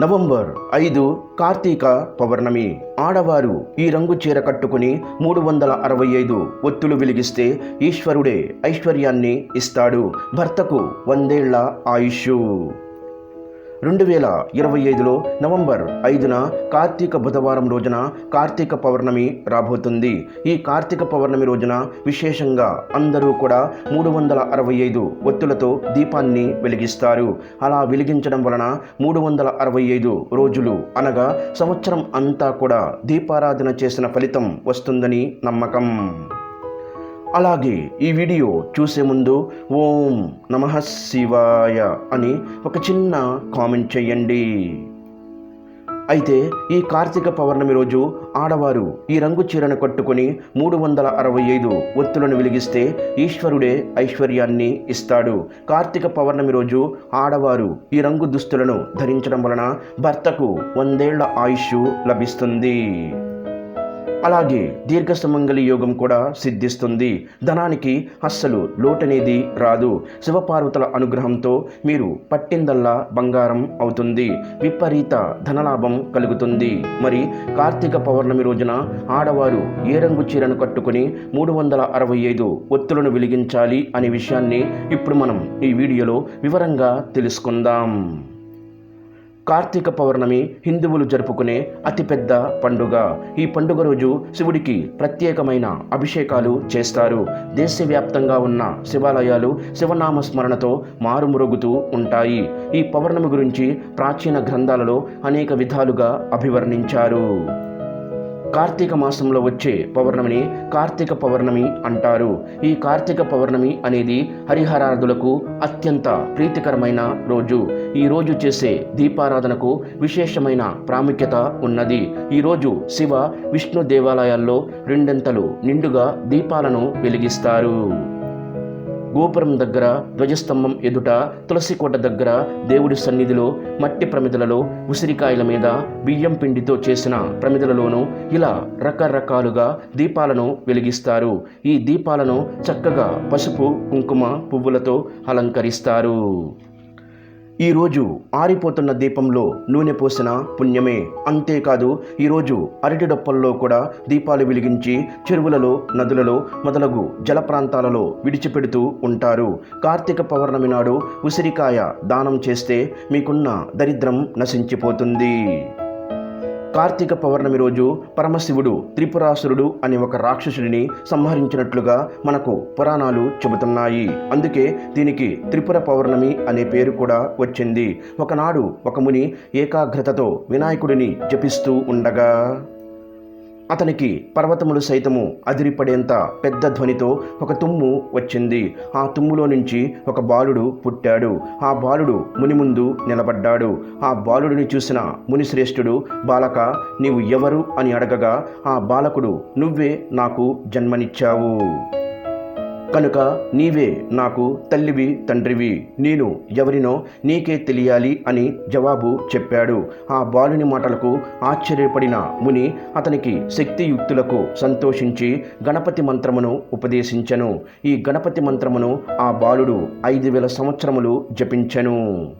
November ఐదు కార్తీక పౌర్ణమి. ఆడవారు ఈ రంగు చీర కట్టుకుని మూడు వందల అరవై ఐదు ఒత్తులు వెలిగిస్తే ఈశ్వరుడే ఐశ్వర్యాన్ని ఇస్తాడు. భర్తకు వందేళ్ళ ఆయుష్ రెండు వేల ఇరవై ఐదులో నవంబర్ ఐదున కార్తీక బుధవారం రోజున కార్తీక పౌర్ణమి రాబోతుంది. ఈ కార్తీక పౌర్ణమి రోజున విశేషంగా అందరూ కూడా మూడు వందల అరవై ఐదు ఒత్తులతో దీపాన్ని వెలిగిస్తారు. అలా వెలిగించడం వలన మూడు వందల అరవై ఐదు రోజులు అనగా సంవత్సరం అంతా కూడా దీపారాధన చేసిన ఫలితం వస్తుందని నమ్మకం. అలాగే ఈ వీడియో చూసే ముందు ఓం నమ శివాయ అని ఒక చిన్న కామెంట్ చేయండి. అయితే ఈ కార్తీక పౌర్ణమి రోజు ఆడవారు ఈ రంగు చీరను కట్టుకొని మూడు వందల అరవై ఐదు ఒత్తులను వెలిగిస్తే ఈశ్వరుడే ఐశ్వర్యాన్ని ఇస్తాడు. కార్తీక పౌర్ణమి రోజు ఆడవారు ఈ రంగు దుస్తులను ధరించడం వలన భర్తకు వందేళ్ళ ఆయుష్ లభిస్తుంది. అలాగే దీర్ఘ సుమంగళి యోగం కూడా సిద్ధిస్తుంది. ధనానికి అస్సలు లోటనేది రాదు. శివపార్వతుల అనుగ్రహంతో మీరు పట్టిందల్లా బంగారం అవుతుంది. విపరీత ధనలాభం కలుగుతుంది. మరి కార్తీక పౌర్ణమి రోజున ఆడవారు ఏ రంగు చీరను కట్టుకుని మూడు వందల అరవై ఐదు ఒత్తులను వెలిగించాలి అనే విషయాన్ని ఇప్పుడు మనం ఈ వీడియోలో వివరంగా తెలుసుకుందాం. కార్తీక పౌర్ణమి హిందువులు జరుపుకునే అతిపెద్ద పండుగ. ఈ పండుగ రోజు శివుడికి ప్రత్యేకమైన అభిషేకాలు చేస్తారు. దేశవ్యాప్తంగా ఉన్న శివాలయాలు శివనామ స్మరణతో మారుమ్రోగుతూ ఉంటాయి. ఈ పౌర్ణమి గురించి ప్రాచీన గ్రంథాలలో అనేక విధాలుగా అభివర్ణించారు. కార్తీక మాసంలో వచ్చే పౌర్ణమిని కార్తీక పౌర్ణమి అంటారు. ఈ కార్తీక పౌర్ణమి అనేది హరిహరార్థులకు అత్యంత ప్రీతికరమైన రోజు. ఈ రోజు చేసే దీపారాధనకు విశేషమైన ప్రాముఖ్యత ఉన్నది. ఈ రోజు శివ విష్ణు దేవాలయాల్లో రెండంతలు నిండుగా దీపాలను వెలిగిస్తారు. గోపురం దగ్గర ధ్వజస్తంభం ఎదుట తులసి కోట దగ్గర దేవుడి సన్నిధిలో మట్టి ప్రమిదలలో ఉసిరికాయల మీద బియ్యం పిండితో చేసిన ప్రమిదలలోనూ ఇలా రకరకాలుగా దీపాలను వెలిగిస్తారు. ఈ దీపాలను చక్కగా పసుపు కుంకుమ పువ్వులతో అలంకరిస్తారు. ఈరోజు ఆరిపోతున్న దీపంలో నూనె పోసిన పుణ్యమే. అంతేకాదు ఈరోజు అరటి డొప్పల్లో కూడా దీపాలు వెలిగించి చెరువులలో నదులలో మొదలగు జల ప్రాంతాలలో విడిచిపెడుతూ ఉంటారు. కార్తీక పౌర్ణమి నాడు ఉసిరికాయ దానం చేస్తే మీకున్న దరిద్రం నశించిపోతుంది. కార్తీక పౌర్ణమి రోజు పరమశివుడు త్రిపురాసురుడు అనే ఒక రాక్షసుడిని సంహరించినట్లుగా మనకు పురాణాలు చెబుతున్నాయి. అందుకే దీనికి త్రిపుర పౌర్ణమి అనే పేరు కూడా వచ్చింది. ఒకనాడు ఒక ముని ఏకాగ్రతతో వినాయకుడిని జపిస్తూ ఉండగా అతనికి పర్వతములు సైతము అదిరిపడేంత పెద్ద ధ్వనితో ఒక తుమ్ము వచ్చింది. ఆ తుమ్ములో నుంచి ఒక బాలుడు పుట్టాడు. ఆ బాలుడు ముని ముందు నిలబడ్డాడు. ఆ బాలుడిని చూసిన మునిశ్రేష్ఠుడు బాలక నీవు ఎవరు? అని అడగగా ఆ బాలకుడు నువ్వే నాకు జన్మనిచ్చావు. కనుక నీవే నాకు తల్లివి తండ్రివి. నేను ఎవరినో నీకే తెలియాలి అని జవాబు చెప్పాడు. ఆ బాలుని మాటలకు ఆశ్చర్యపడిన ముని అతనికి శక్తియుక్తులకు సంతోషించి గణపతి మంత్రమును ఉపదేశించను. ఈ గణపతి మంత్రమును ఆ బాలుడు ఐదు వేల సంవత్సరములు జపించెను.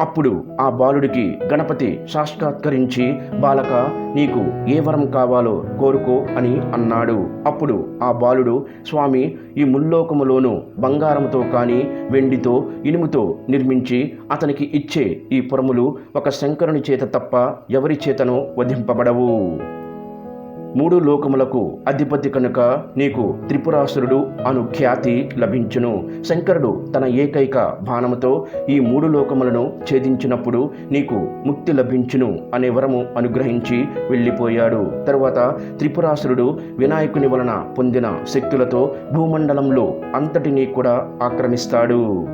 అప్పుడు ఆ బాలుడికి గణపతి సాక్షాత్కరించి బాలక నీకు ఏ వరం కావాలో కోరుకో అని అన్నాడు. అప్పుడు ఆ బాలుడు స్వామి ఈ ముల్లోకములోను బంగారంతో కానీ వెండితో ఇనుముతో నిర్మించి అతనికి ఇచ్చే ఈ పురములు ఒక శంకరుని చేత తప్ప ఎవరి చేతను వధింపబడవు. మూడు లోకములకు అధిపతి కనుక నీకు త్రిపురాసురుడు అను ఖ్యాతి లభించును. శంకరుడు తన ఏకైక బాణముతో ఈ మూడు లోకములను ఛేదించినప్పుడు నీకు ముక్తి లభించును అనే వరము అనుగ్రహించి వెళ్ళిపోయాడు. తరువాత త్రిపురాసురుడు వినాయకుని వలన పొందిన శక్తులతో భూమండలంలో అంతటినీ కూడా ఆక్రమిస్తాడు.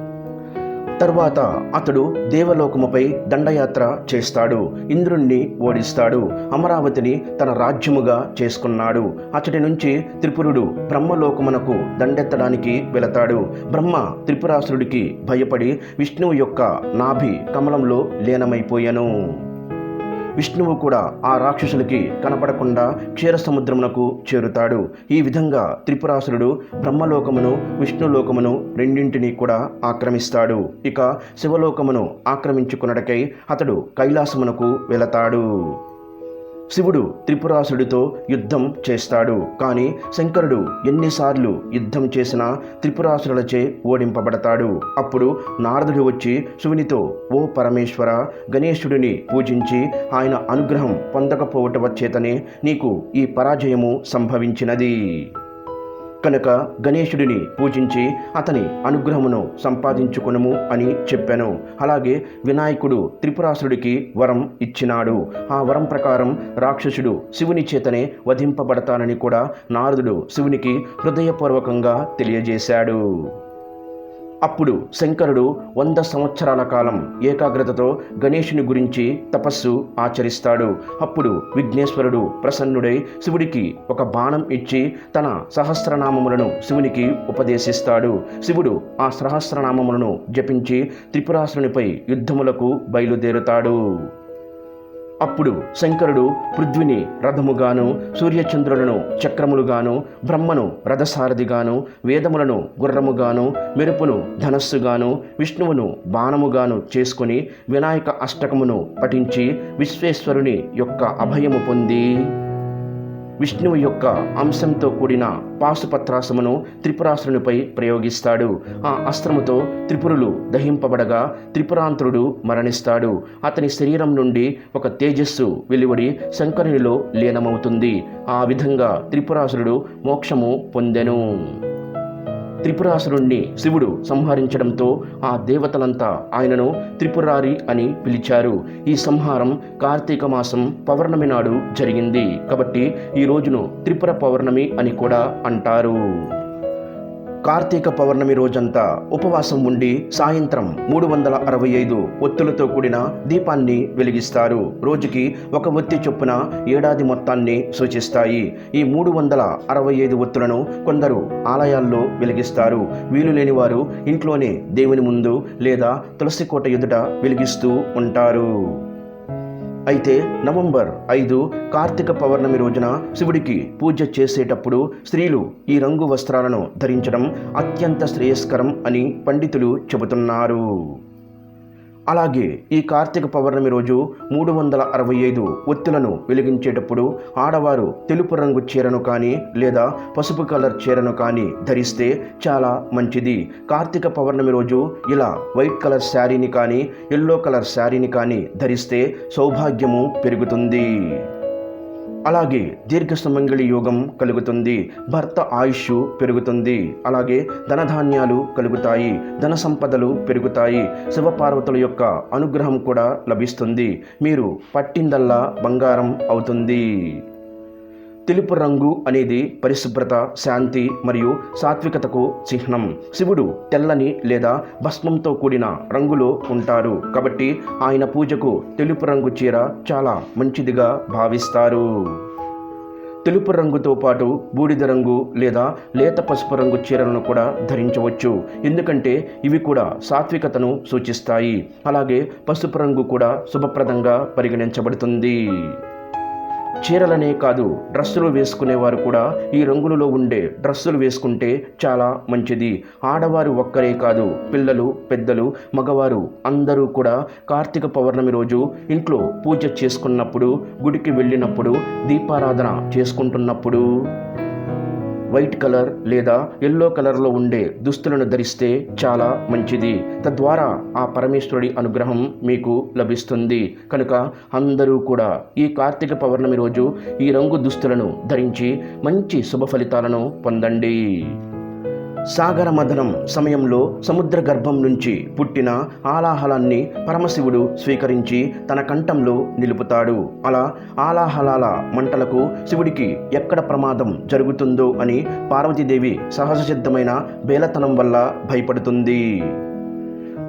తరువాత అతడు దేవలోకముపై దండయాత్ర చేస్తాడు. ఇంద్రుణ్ణి ఓడిస్తాడు. అమరావతిని తన రాజ్యముగా చేసుకున్నాడు. అతడి నుంచి త్రిపురుడు బ్రహ్మలోకమునకు దండెత్తడానికి వెళతాడు. బ్రహ్మ త్రిపురాసురుడికి భయపడి విష్ణువు యొక్క నాభి కమలంలో లీనమైపోయాను. విష్ణువు కూడా ఆ రాక్షసులకి కనపడకుండా క్షీరసముద్రమునకు చేరుతాడు. ఈ విధంగా త్రిపురాసురుడు బ్రహ్మలోకమును విష్ణులోకమును రెండింటినీ కూడా ఆక్రమిస్తాడు. ఇక శివలోకమును ఆక్రమించుకున్నటకై అతడు కైలాసమునకు వెళతాడు. శివుడు త్రిపురాసుడితో యుద్ధం చేస్తాడు. కానీ శంకరుడు ఎన్నిసార్లు యుద్ధం చేసినా త్రిపురాసురులచే ఓడింపబడతాడు. అప్పుడు నారదుడు వచ్చి శివునితో ఓ పరమేశ్వర గణేశుడిని పూజించి ఆయన అనుగ్రహం పొందకపోవటం చేతనే నీకు ఈ పరాజయము సంభవించినది. కనుక గణేశుడిని పూజించి అతని అనుగ్రహమును సంపాదించుకునము అని చెప్పాను. అలాగే వినాయకుడు త్రిపురాసుడికి వరం ఇచ్చినాడు. ఆ వరం ప్రకారం రాక్షసుడు శివుని చేతనే వధింపబడతానని కూడా నారదుడు శివునికి హృదయపూర్వకంగా తెలియజేశాడు. అప్పుడు శంకరుడు వంద సంవత్సరాల కాలం ఏకాగ్రతతో గణేషుని గురించి తపస్సు ఆచరిస్తాడు. అప్పుడు విఘ్నేశ్వరుడు ప్రసన్నుడై శివుడికి ఒక బాణం ఇచ్చి తన సహస్రనామములను శివునికి ఉపదేశిస్తాడు. శివుడు ఆ సహస్రనామములను జపించి త్రిపురాసురునిపై యుద్ధములకు బయలుదేరుతాడు. అప్పుడు శంకరుడు పృథ్విని రథముగాను సూర్యచంద్రులను చక్రములుగాను బ్రహ్మను రథసారథిగాను వేదములను గుర్రముగాను మెరుపును ధనస్సుగాను విష్ణువును బాణముగాను చేసుకుని వినాయక అష్టకమును పఠించి విశ్వేశ్వరుని యొక్క అభయము పొంది. విష్ణువు యొక్క అంశంతో కూడిన పాశుపత్రాసమును త్రిపురాసురునిపై ప్రయోగిస్తాడు. ఆ అస్త్రముతో త్రిపురులు దహింపబడగా త్రిపురాంతుడు మరణిస్తాడు. అతని శరీరం నుండి ఒక తేజస్సు వెలువడి శంకరునిలో లీనమవుతుంది. ఆ విధంగా త్రిపురాసురుడు మోక్షము పొందెను. త్రిపురాసురుణ్ణి శివుడు సంహరించడంతో ఆ దేవతలంతా ఆయనను త్రిపురారి అని పిలిచారు. ఈ సంహారం కార్తీక మాసం పౌర్ణమి నాడు జరిగింది. కాబట్టి ఈ రోజును త్రిపుర పౌర్ణమి అని కూడా అంటారు. కార్తీక పౌర్ణమి రోజంతా ఉపవాసం ఉండి సాయంత్రం మూడు వందల అరవై ఐదు ఒత్తులతో కూడిన దీపాన్ని వెలిగిస్తారు. రోజుకి ఒక ఒత్తి చొప్పున ఏడాది మొత్తాన్ని సూచిస్తాయి. ఈ మూడు వందల అరవై ఐదు ఒత్తులను కొందరు ఆలయాల్లో వెలిగిస్తారు. వీలు లేని వారు ఇంట్లోనే దేవుని ముందు లేదా తులసి కోట ఎదుట వెలిగిస్తూ ఉంటారు. అయితే నవంబర్ ఐదు కార్తీక పౌర్ణమి రోజున శివుడికి పూజ చేసేటప్పుడు స్త్రీలు ఈ రంగు వస్త్రాలను ధరించడం అత్యంత శ్రేయస్కరం అని పండితులు చెబుతున్నారు. అలాగే ఈ కార్తీక పౌర్ణమి రోజు మూడు వందల అరవై ఐదు ఒత్తులను వెలిగించేటప్పుడు ఆడవారు తెలుపు రంగు చీరను కానీ లేదా పసుపు కలర్ చీరను కానీ ధరిస్తే చాలా మంచిది. కార్తీక పౌర్ణమి రోజు ఇలా వైట్ కలర్ శారీని కానీ ఎల్లో కలర్ శారీని కానీ ధరిస్తే సౌభాగ్యము పెరుగుతుంది. అలాగే దీర్ఘ సుమంగళి యోగం కలుగుతుంది భర్త ఆయుష్ పెరుగుతుంది అలాగే ధనధాన్యాలు కలుగుతాయి ధన సంపదలు పెరుగుతాయి శివపార్వతుల యొక్క అనుగ్రహం కూడా లభిస్తుంది. మీరు పట్టిందల్లా బంగారం అవుతుంది. తెలుపు రంగు అనేది పరిశుభ్రత శాంతి మరియు సాత్వికతకు చిహ్నం. శివుడు తెల్లని లేదా భస్మంతో కూడిన రంగులో ఉంటారు. కాబట్టి ఆయన పూజకు తెలుపు రంగు చీర చాలా మంచిదిగా భావిస్తారు. తెలుపు రంగుతో పాటు బూడిద రంగు లేదా లేత పసుపు రంగు చీరలను కూడా ధరించవచ్చు. ఎందుకంటే ఇవి కూడా సాత్వికతను సూచిస్తాయి. అలాగే పసుపు రంగు కూడా శుభప్రదంగా పరిగణించబడుతుంది. చీరలనే కాదు డ్రస్సులు వేసుకునేవారు కూడా. ఈ రంగులలో ఉండే డ్రస్సులు వేసుకుంటే చాలా మంచిది. ఆడవారు ఒక్కరే కాదు పిల్లలు పెద్దలు మగవారు అందరూ కూడా కార్తీక పౌర్ణమి రోజు ఇంట్లో పూజ చేసుకున్నప్పుడు గుడికి వెళ్ళినప్పుడు దీపారాధన చేసుకుంటున్నప్పుడు. వైట్ కలర్ లేదా ఎల్లో కలర్లో ఉండే దుస్తులను ధరిస్తే చాలా మంచిది. తద్వారా ఆ పరమేశ్వరుడి అనుగ్రహం మీకు లభిస్తుంది. కనుక అందరూ కూడా ఈ కార్తీక పౌర్ణమి రోజు ఈ రంగు దుస్తులను ధరించి మంచి శుభ ఫలితాలను పొందండి. సాగర మదనం సమయంలో సముద్ర గర్భం నుంచి పుట్టిన ఆలాహలాన్ని పరమశివుడు స్వీకరించి తన కంఠంలో నిలుపుతాడు. అలా ఆలాహలాల మంటలకు శివుడికి ఎక్కడ ప్రమాదం జరుగుతుందో అని పార్వతీదేవి సహజసిద్ధమైన బేలతనం వల్ల భయపడుతుంది.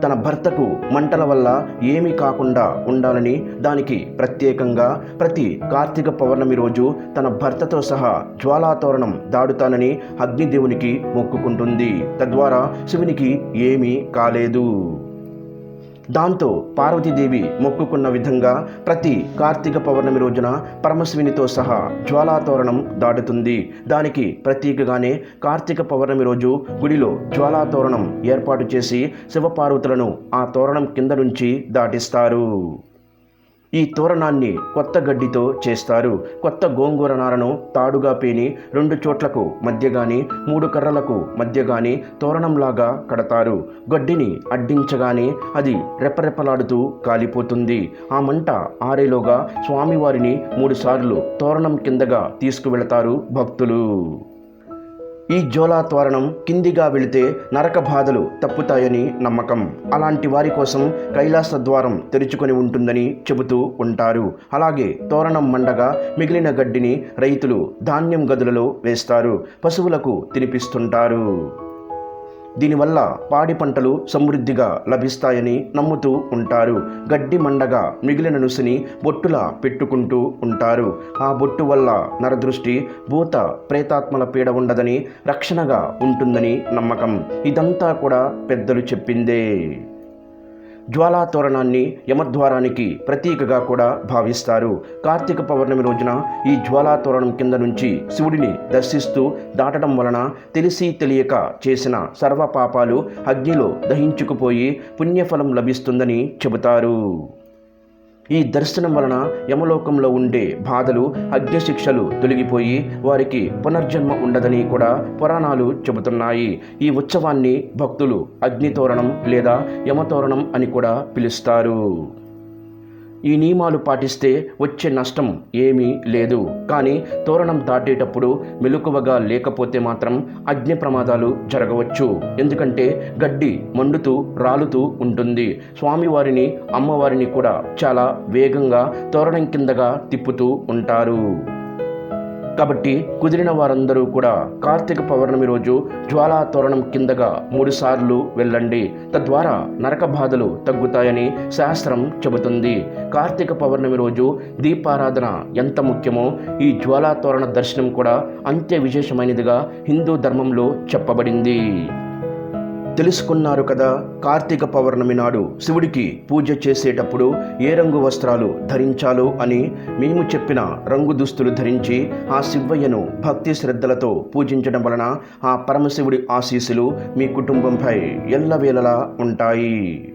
తన భర్తకు మంటల వల్ల ఏమీ కాకుండా ఉండాలని దానికి ప్రత్యేకంగా ప్రతి కార్తీక పౌర్ణమి రోజు తన భర్తతో సహా జ్వాలాతోరణం దాడుతానని అగ్నిదేవునికి మొక్కుకుంటుంది. తద్వారా శివునికి ఏమీ కాలేదు. దాంతో పార్వతీదేవి మొక్కుకున్న విధంగా ప్రతి కార్తీక పౌర్ణమి రోజున పరమశివునితో సహా జ్వాలాతోరణం దాటుతుంది. దానికి ప్రతీకగానే కార్తీక పౌర్ణమి రోజు గుడిలో జ్వాలాతోరణం ఏర్పాటు చేసి శివపార్వతులను ఆ తోరణం కింద నుంచి దాటిస్తారు. ఈ తోరణాన్ని కొత్త గడ్డితో చేస్తారు. కొత్త గోంగూర నారను తాడుగా పేని రెండు చోట్లకు మధ్య గాని మూడు కర్రలకు మధ్య గాని తోరణంలాగా కడతారు. గడ్డిని అడ్డించగానే అది రెపరెపలాడుతూ కాలిపోతుంది. ఆ మంట ఆరేలోగా స్వామివారిని మూడుసార్లు తోరణం కిందగా తీసుకువెళతారు భక్తులు. ఈ జోలా తోరణం కిందిగా వెళితే నరక బాధలు తప్పుతాయని నమ్మకం. అలాంటి వారి కోసం కైలాస ద్వారం తెరుచుకొని ఉంటుందని చెబుతూ ఉంటారు. అలాగే తోరణం మండగా మిగిలిన గడ్డిని రైతులు ధాన్యం గదులలో వేస్తారు. పశువులకు తినిపిస్తుంటారు. దీనివల్ల పాడి పంటలు సమృద్ధిగా లభిస్తాయని నమ్ముతూ ఉంటారు. గడ్డి మండగా మిగిలిన నుసిని బొట్టులా పెట్టుకుంటూ ఉంటారు. ఆ బొట్టు వల్ల నరదృష్టి భూత ప్రేతాత్మల పీడ ఉండదని రక్షణగా ఉంటుందని నమ్మకం. ఇదంతా కూడా పెద్దలు చెప్పిందే. జ్వాలా తోరణాన్ని యమద్వారానికి ప్రతీకగా కూడా భావిస్తారు. కార్తీక పౌర్ణమి రోజున ఈ జ్వాలా తోరణం కింద నుంచి శివుడిని దర్శిస్తూ దాటడం వలన తెలిసి తెలియక చేసిన సర్వ పాపాలు అగ్నిలో దహించుకుపోయి పుణ్యఫలం లభిస్తుందని చెబుతారు. ఈ దర్శనం వలన యమలోకంలో ఉండే బాధలు అగ్నిశిక్షలు తొలగిపోయి వారికి పునర్జన్మ ఉండదని కూడా పురాణాలు చెబుతున్నాయి. ఈ ఉత్సవాన్ని భక్తులు అగ్నితోరణం లేదా యమతోరణం అని కూడా పిలుస్తారు. ఈ నియమాలు పాటిస్తే వచ్చే నష్టం ఏమీ లేదు. కానీ తోరణం దాటేటప్పుడు మెలకువగా లేకపోతే మాత్రం అగ్ని ప్రమాదాలు జరగవచ్చు. ఎందుకంటే గడ్డి మండుతూ రాలుతూ ఉంటుంది. స్వామివారిని అమ్మవారిని కూడా చాలా వేగంగా తోరణం కిందగా తిప్పుతూ ఉంటారు. కాబట్టి కుదిరిన వారందరూ కూడా కార్తీక పౌర్ణమి రోజు జ్వాలా తోరణం కిందగా మూడుసార్లు వెళ్ళండి. తద్వారా నరక బాధలు తగ్గుతాయని శాస్త్రం చెబుతుంది. కార్తీక పౌర్ణమి రోజు దీపారాధన ఎంత ముఖ్యమో ఈ జ్వాలా తోరణ దర్శనం కూడా అంతే విశేషమైనదిగా హిందూ ధర్మంలో చెప్పబడింది. తెలుసుకున్నారు కదా కార్తీక పౌర్ణమి నాడు శివుడికి పూజ చేసేటప్పుడు ఏ రంగు వస్త్రాలు ధరించాలో అని మేము చెప్పిన రంగు దుస్తులు ధరించి ఆ శివయ్యను భక్తి శ్రద్ధలతో పూజించడం వలన ఆ పరమశివుడి ఆశీస్సులు మీ కుటుంబంపై ఎల్లవేళలా ఉంటాయి.